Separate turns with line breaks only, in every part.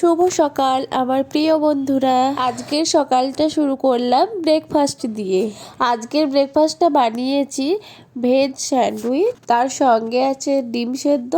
শুভ সকাল, আমার প্রিয় বন্ধুরা। আজকের সকালটা শুরু করলাম ব্রেকফাস্ট দিয়ে। আজকের ব্রেকফাস্টটা বানিয়েছি ভেজ স্যান্ডউইচ তার সঙ্গে আছে ডিম সেদ্ধ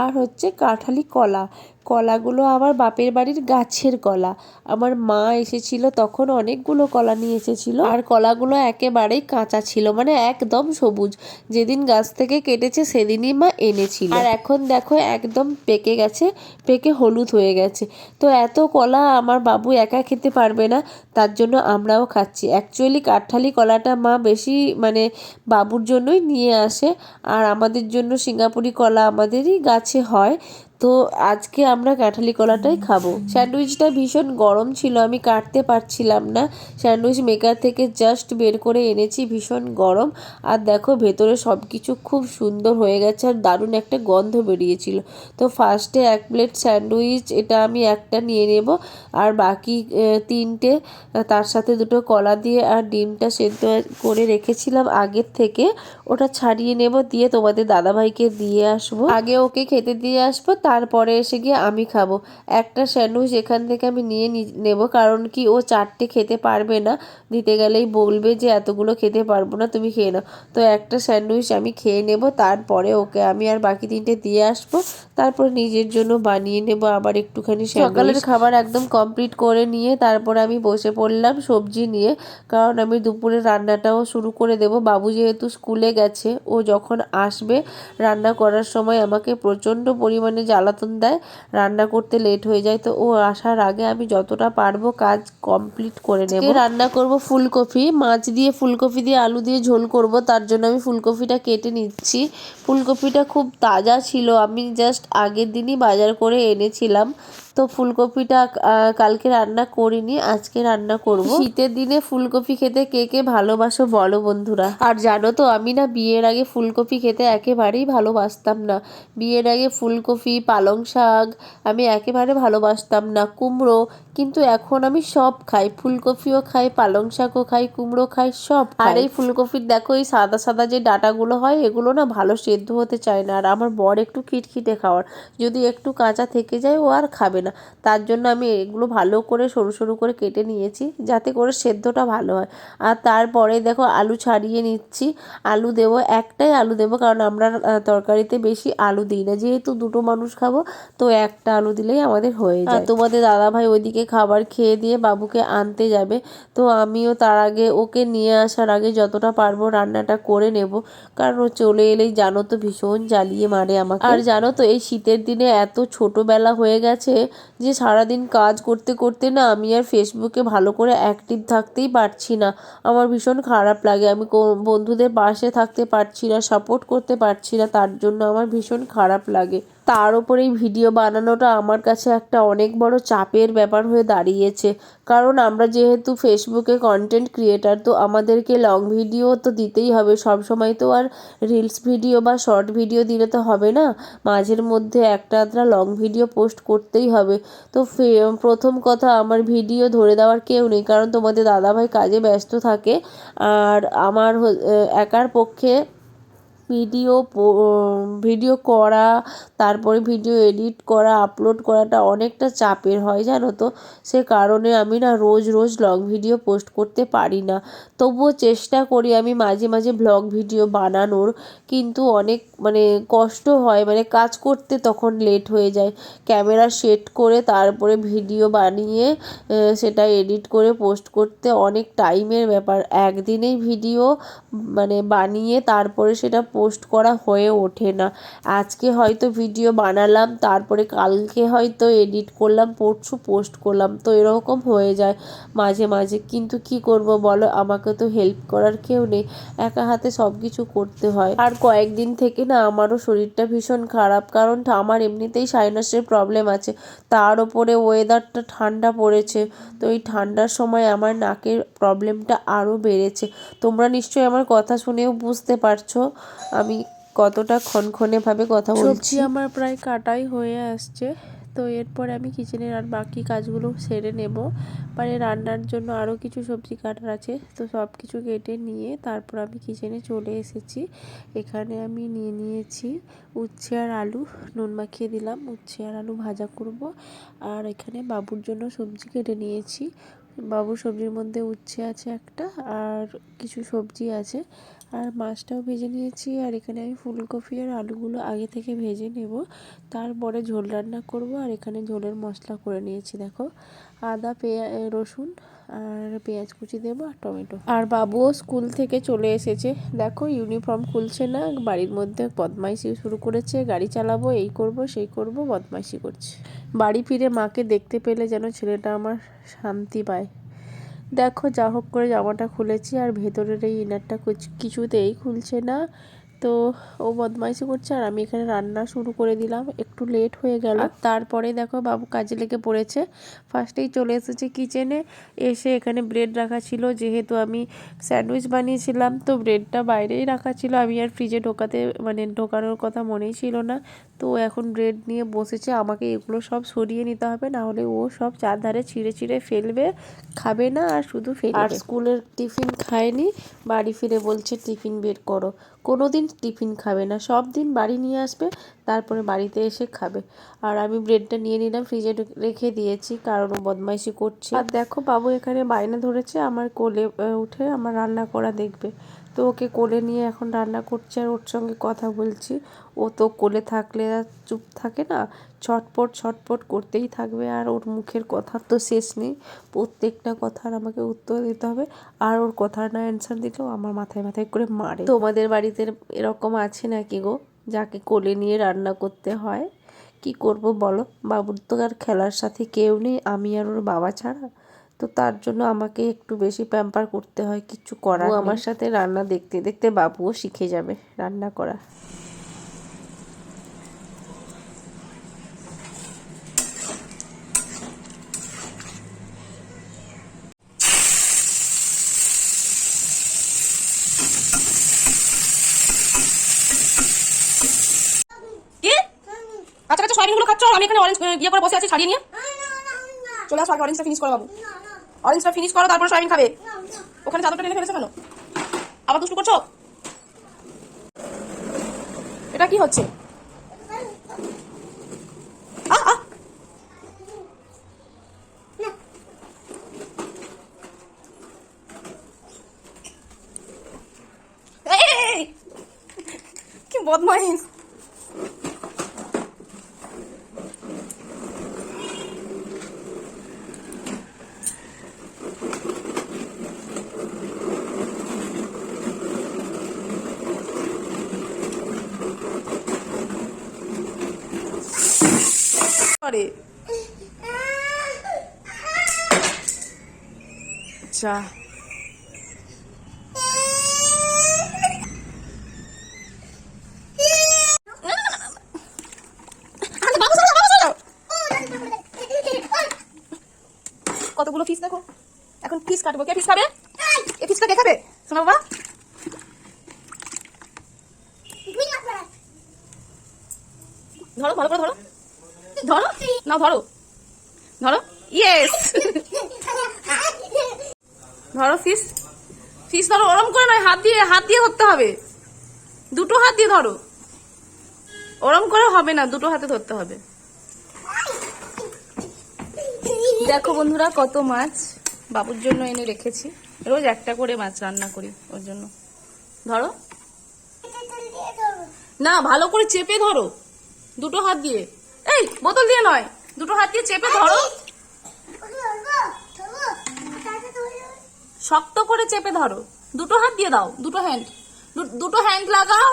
আর হচ্ছে কাঁঠালি কলা। কলাগুলো আমার বাপের বাড়ির গাছের কলা। আমার মা এসেছিল তখন অনেকগুলো কলা নিয়ে এসেছিল। আর কলাগুলো একেবারেই কাঁচা ছিল মানে একদম সবুজ। যেদিন গাছ থেকে কেটেছে সেদিনই মা এনেছিল। আর এখন দেখো একদম পেকে গেছে, পেকে হলুদ হয়ে গেছে। তো এত কলা আমার বাবু একা খেতে পারবে না, তার জন্য আমরাও খাচ্ছি। অ্যাকচুয়ালি কাঠালি কলাটা মা বেশি মানে বাবুর জন্যই নিয়ে আসে। আর আমাদের জন্য সিঙ্গাপুরি কলা আমাদেরই গাছে হয়। তো আজকে আমরা কাঁঠালি কলাটাই খাব। স্যান্ডউইচটা ভীষণ গরম ছিল, আমি কাটতে পারছিলাম না। স্যান্ডউইচ মেকার থেকে জাস্ট বের করে এনেছি, ভীষণ গরম। আর দেখো, ভেতরে সব কিছু খুব সুন্দর হয়ে গেছে আর দারুণ একটা গন্ধ বেরিয়েছিল। তো ফার্স্টে এক প্লেট স্যান্ডউইচ, এটা আমি একটা নিয়ে নেব। আর বাকি তিনটে, তার সাথে দুটো কলা দিয়ে আর ডিমটা সেদ্ধ করে রেখেছিলাম আগের থেকে। ওটা ছাড়িয়ে নেব, দিয়ে তোমাদের দাদাভাইকে দিয়ে আসব। আগে ওকে খেতে দিয়ে আসব তারপরে এসে গিয়ে আমি খাব। একটা স্যান্ডউইচ এখান থেকে আমি নিয়ে নেব, কারণ কি ও চারটে খেতে পারবে না। দিতে গেলেই বলবে যে, এতগুলো খেতে পারব না, তুমি খেয়ে নাও। তো একটা স্যান্ডউইচ আমি খেয়ে নেব, তারপরে ওকে আমি আর বাকি তিনটে দিয়ে আসব। তারপর নিজের জন্য বানিয়ে নেব আবার একটুখানি সকালের খাবার একদম কমপ্লিট করে নিয়ে তারপরে আমি বসে পড়লাম সবজি নিয়ে, কারণ আমি দুপুরে রান্নাটাও শুরু করে দেব। বাবু যেহেতু স্কুলে গেছে, ও যখন আসবে, রান্না করার সময় আমাকে প্রচণ্ড পরিমাণে জ্বালাতন দেয়, রান্না করতে লেট হয়ে যায়। তো ও আসার আগে আমি যতটা পারব কাজ কমপ্লিট করে নেব। রান্না করব ফুলকপি, মাছ দিয়ে ফুলকপি দিয়ে আলু দিয়ে ঝোল করব, তার জন্য আমি ফুলকপিটা কেটে নিচ্ছি। ফুলকপিটা খুব তাজা ছিল, আমি জাস্ট আগের দিনই বাজার করে এনেছিলাম। তো ফুলকপিটা কালকে রান্না করিনি, আজকে রান্না করব। শীতের দিনে ফুলকপি খেতে কে কে ভালোবাসো বলো বন্ধুরা। আর জানো তো, আমি না বিয়ের আগে ফুলকপি খেতে একেবারেই ভালোবাসতাম না। বিয়ের আগে ফুলকপি, পালং শাক, আমি একেবারে ভালোবাসতাম না। কুমড়ো কিন্তু এখন আমি সব খাই। ফুলকপিও খাই পালং শাকও খাই কুমড়ো খাই সব আর এই ফুলকপির দেখো এই সাদা সাদা যে ডাটাগুলো হয় এগুলো না ভালো সেদ্ধ হতে চায় না। আর আমার বর একটু খিটখিটে খাওয়ার। যদি একটু কাঁচা থেকে যায় ও আর খাবে না। তার জন্য আমি এগুলো ভালো করে সরু সরু করে কেটে নিয়েছি যাতে করে সেদ্ধটা ভালো হয়। আর তারপরে দেখো আলু ছাড়িয়ে নিচ্ছি। আলু দেবো একটাই আলু দেবো কারণ আমরা তরকারিতে বেশি আলু দিই না। যেহেতু দুটো মানুষ খাব তো একটা আলু দিলেই আমাদের হয়ে যায়। তোমাদের দাদা ভাই ওইদিকে খাবার খেয়ে দিয়ে বাবুকে আনতে যাবে। তো আমিও তার আগে ওকে নিয়ে আসার আগে যতটা পারব রান্নাটা করে নেব। কারণ ও চলে এলেই জানো তো ভীষণ জ্বালিয়ে মারে আমাকে। আর জানো তো এই শীতের দিনে এত ছোটোবেলা হয়ে গেছে যে সারাদিন কাজ করতে করতে না আমি আর ফেসবুকে ভালো করে অ্যাক্টিভ থাকতেই পারছি না। আমার ভীষণ খারাপ লাগে। আমি বন্ধুদের পাশে থাকতে পারছি না সাপোর্ট করতে পারছি না, তার জন্য আমার ভীষণ খারাপ লাগে। তার উপর এই ভিডিও বানানোটা আমার কাছে একটা অনেক বড় চাপের ব্যাপার হয়ে দাঁড়িয়েছে। কারণ আমরা যেহেতু ফেসবুকে কন্টেন্ট ক্রিয়েটার তো আমাদেরকে লং ভিডিও তো দিতেই হবে। সব সময় তো আর রিলস ভিডিও বা শর্ট ভিডিও দিলে তো হবে না। মাঝের মধ্যে একটা আধটা লং ভিডিও পোস্ট করতেই হবে। তো প্রথম কথা, আমার ভিডিও ধরে দেওয়ার কেউ নেই। কারণ তোমাদের দাদাভাই কাজে ব্যস্ত থাকে। আর আমার একার পক্ষে ভিডিও ভিডিও করা, তারপরে ভিডিও এডিট করা আপলোড করাটা অনেকটা চাপের হয়, জানো তো? সে কারণে আমি না রোজ রোজ লং ভিডিও পোস্ট করতে পারি না। তবুও চেষ্টা করি আমি মাঝে মাঝে ব্লগ ভিডিও বানানোর, কিন্তু অনেক মানে কষ্ট হয় মানে কাজ করতে তখন লেট হয়ে যায়। ক্যামেরা সেট করে তারপরে ভিডিও বানিয়ে সেটা এডিট করে পোস্ট করতে অনেক টাইমের ব্যাপার। একদিনেই ভিডিও মানে বানিয়ে তারপরে সেটা পোস্ট করা হয়ে ওঠে না। আজকে হয়তো ভিডিও বানালাম, তারপরে কালকে হয়তো এডিট করলাম, পরশু পোস্ট করলাম, তো এরকম হয়ে যায় মাঝে মাঝে। কিন্তু কি করব বলো, আমাকে তো হেল্প করার কেউ নেই, একা হাতে সব কিছু করতে হয়। আর কয়েকদিন থেকে না আমারও শরীরটা ভীষণ খারাপ, কারণ আমার এমনিতেই সাইনাসের প্রবলেম আছে, তার ওপরে ওয়েদারটা ঠান্ডা পড়েছে, তো এই ঠান্ডার সময় আমার নাকের প্রবলেমটা আরও বেড়েছে। তোমরা নিশ্চয়ই আমার কথা শুনেও বুঝতে পারছ। আমি কতটা ক্ষণক্ষণে ভাবে কথা বলছি।
আমার প্রায় কাটাই হয়ে আসছে।
তো এরপর আমি কিচেনের আর বাকি কাজগুলো সেরে নেব। মানে রান্নার জন্য আরও কিছু সবজি কাটার আছে। তো সব কিছু কেটে নিয়ে তারপর আমি কিচেনে চলে এসেছি। এখানে আমি নিয়ে নিয়েছি উচ্ছে আর আলু। নুন মাখিয়ে দিলাম, উচ্ছে আর আলু ভাজা করব। আর এখানে বাবুর জন্য সবজি কেটে নিয়েছি। বাবুর সবজির মধ্যে উচ্ছে আছে একটা আর কিছু সবজি আছে। আর মাছটাও ভেজে নিয়েছি, আর এখানে আমি ফুলকপি আর আলুগুলো আগে থেকে ভেজে নেব। তারপরে ঝোল রান্না করব, আর এখানে ঝোলের মশলা করে নিয়েছি, দেখো। আদা, পেঁয়া রসুন আর পেঁয়াজ কুচি দেবো আর টমেটো। আর বাবুও স্কুল থেকে চলে এসেছে। দেখো, ইউনিফর্ম খুলছে না, বাড়ির মধ্যে বদমাইশি শুরু করেছে। গাড়ি চালাবো, এই করব, সেই করব, বদমাইশি করছে। বাড়ি ফিরে মাকে দেখতে পেলে যেন ছেলেটা আমার শান্তি পায়। দেখো যা হোক করে জামাটা খুলেছি আর ভেতরের এই ইনারটা কিছুতেই খুলছে না। তো ও বদমাইশি করছে আর আমি এখানে রান্না শুরু করে দিলাম। একটু লেট হয়ে গেল। তারপরে দেখো বাবু কাজে লেগে পড়েছে। ফার্স্টেই চলে এসেছে কিচেনে এসে এখানে ব্রেড রাখা ছিল। যেহেতু আমি স্যান্ডউইচ বানিয়েছিলাম তো ব্রেডটা বাইরেই রাখা ছিল। আমি আর ফ্রিজে ঢোকাতে মানে ঢোকানোর কথা মনেই ছিল না। তো ও এখন ব্রেড নিয়ে বসেছে। আমাকে এগুলো সব সরিয়ে নিতে হবে। না হলে ও সব চারধারে ছিঁড়ে ছিঁড়ে ফেলবে খাবে না আর শুধু ফেলবে। আর স্কুলের টিফিন খায়নি? বাড়ি ফিরে বলছে টিফিন বের করো। কোনো দিন টিফিন খাবে না। সব দিন বাড়ি নিয়ে আসবে, তারপরে বাড়িতে এসে খাবে। আর আমি ব্রেডটা নিয়ে নিলাম, ফ্রিজে রেখে দিয়েছি, কারণ ও বদমাইশি করছে। আর দেখো, বাবু এখানে বায়না ধরেছে, আমার কোলে উঠে আমার রান্না করা দেখবে। তো ওকে কোলে নিয়ে এখন রান্না করছে আর ওর সঙ্গে কথা বলছি। ও তো কোলে থাকলে আর চুপ থাকে না, ছটপট ছটপট করতেই থাকবে আর ওর মুখের কথা তো শেষ নেই। প্রত্যেকটা কথার আমাকে উত্তর দিতে হবে আর ওর কথার না অ্যান্সার দিলেও আমার মাথায় মাথায় করে মারে। তোমাদের বাড়িতে এরকম আছে নাকি গো, যাকে কোলে নিয়ে রান্না করতে হয়? কি করব বলো? বাবুর তো আর খেলার সাথে কেউ নেই, আমি আর ওর বাবা ছাড়া। তো তার জন্য আমাকে একটু বেশি প্যাম্পার করতে হয় কিছু নেই। আমার সাথে রান্না দেখতে দেখতে বাবুও শিখে যাবে রান্না করা।
কি? আচ্ছা আচ্ছা সয়াবিনগুলো খাচ্ছ? আমি এখানে অরেঞ্জ ইয়ে করে বসে আছি ছাড়িয়ে নিয়ে। চলে আসো, আগে অরেঞ্জটা ফিনিশ করো বাবু। অরেঞ্জটা ফিনিশ করো, তারপর সয়াবিন খাবে। ওখানে চাদরটা টেনে ফেলেছো কেন? আবার দুষ্টু করছ? এটা কি হচ্ছে। কি বদমাইশ। করে। যা। কতগুলো ফিস দেখো? এখন ফিস কাটবো। কে ফিস খাবে এ ফিসটা কে খাবে শোনো বাবা। ধরো ভালো করে ধরো। ধরো না, ধরো। ধরো। ইয়েস ধরো ফিস ফিস ধরো, ওরম করে নয়, হাত দিয়ে হাত দিয়ে ধরতে হবে। দুটো হাত দিয়ে ধরো। ওরম করে হবে না, দুটো হাতে ধরতে হবে। দেখো বন্ধুরা, কত মাছ বাবুর জন্য এনে রেখেছি। রোজ একটা করে মাছ রান্না করি ওর জন্য। ধরো। না, ভালো করে চেপে ধরো। দুটো হাত দিয়ে। এই বোতল দিয়ে নয় দুটো হাত দিয়ে চেপে ধরো। শক্ত করে চেপে ধরো। দুটো হাত দিয়ে দাও দুটো হ্যান্ড দুটো হ্যান্ড লাগাও।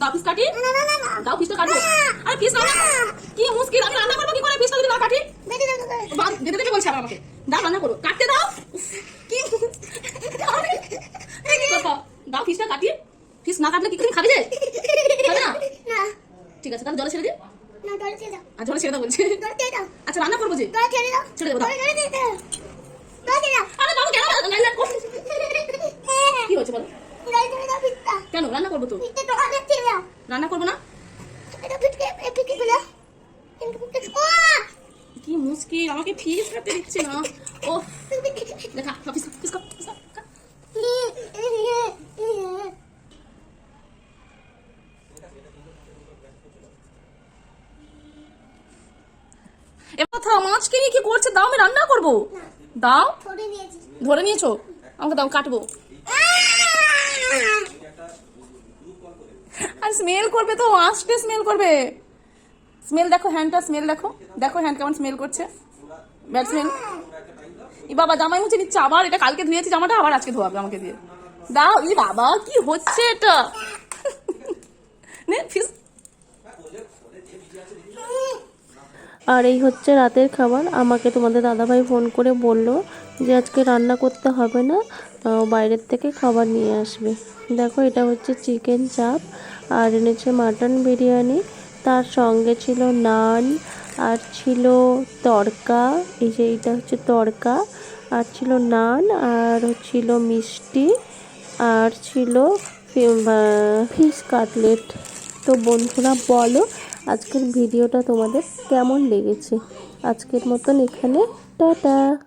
দাও পিস কাটি দাও পিসটা কাটো। আরে পিস না কি মুশকিল আমি রান্না করব কি করে? পিসটা যদি না কাটি। যেতে থেকে বলছে আবার আমাকে। দাও রান্না করো। কাটতে দাও কি এই কি কথা? দাও ফিসটা কাটি ফিস না কাটলে কি তুমি খাবে যে? খাবে না? ঠিক আছে তাহলে জলে ছেড়ে দিই আর জলে ছেড়ে দাও বলছে। আচ্ছা রান্না করব যে? ছেড়ে দেবো দাও। আরে বাবু কেন নাইলে কি হচ্ছে বলো? কেন রান্না করব তো? রান্না করব না? কি মুশকিল আমাকে ফিস করতে দিচ্ছে না। ও দেখা থা মাছকে নিয়ে কি করছে? দাও আমি রান্না করব। দাও। ধরে নিয়েছো। আমাকে দাও কাটবো। আর স্মেল করবে তো আসতে স্মেল করবে। স্মেল দেখো হ্যান্ডটা স্মেল দেখো। দেখো হ্যান্ড কেমন স্মেল করছে। ব্যাড স্মেল ই বাবা জামাই মুছে নিচ্ছে আবার এটা কালকে ধুয়েছি জামাটা আবার আজকে ধোয়াবে আমাকে দিয়ে। দাও ই বাবা কি হচ্ছে এটা? নে ফিস
আর এই হচ্ছে রাতের খাবার। আমাকে তোমাদের দাদাভাই ফোন করে বলল যে, আজকে রান্না করতে হবে না বাইরের থেকে খাবার নিয়ে আসবে। দেখো, এটা হচ্ছে চিকেন চাপ আর এনেছে মাটন বিরিয়ানি। তার সঙ্গে ছিল নান আর ছিল তড়কা। এই যে এইটা হচ্ছে তড়কা। আর ছিল নান আর ছিল মিষ্টি আর ছিল ফিশ কাটলেট। তো বন্ধুরা, বলো আজকের ভিডিওটা তোমাদের কেমন লেগেছে? আজকের মতন এখানে টাটা!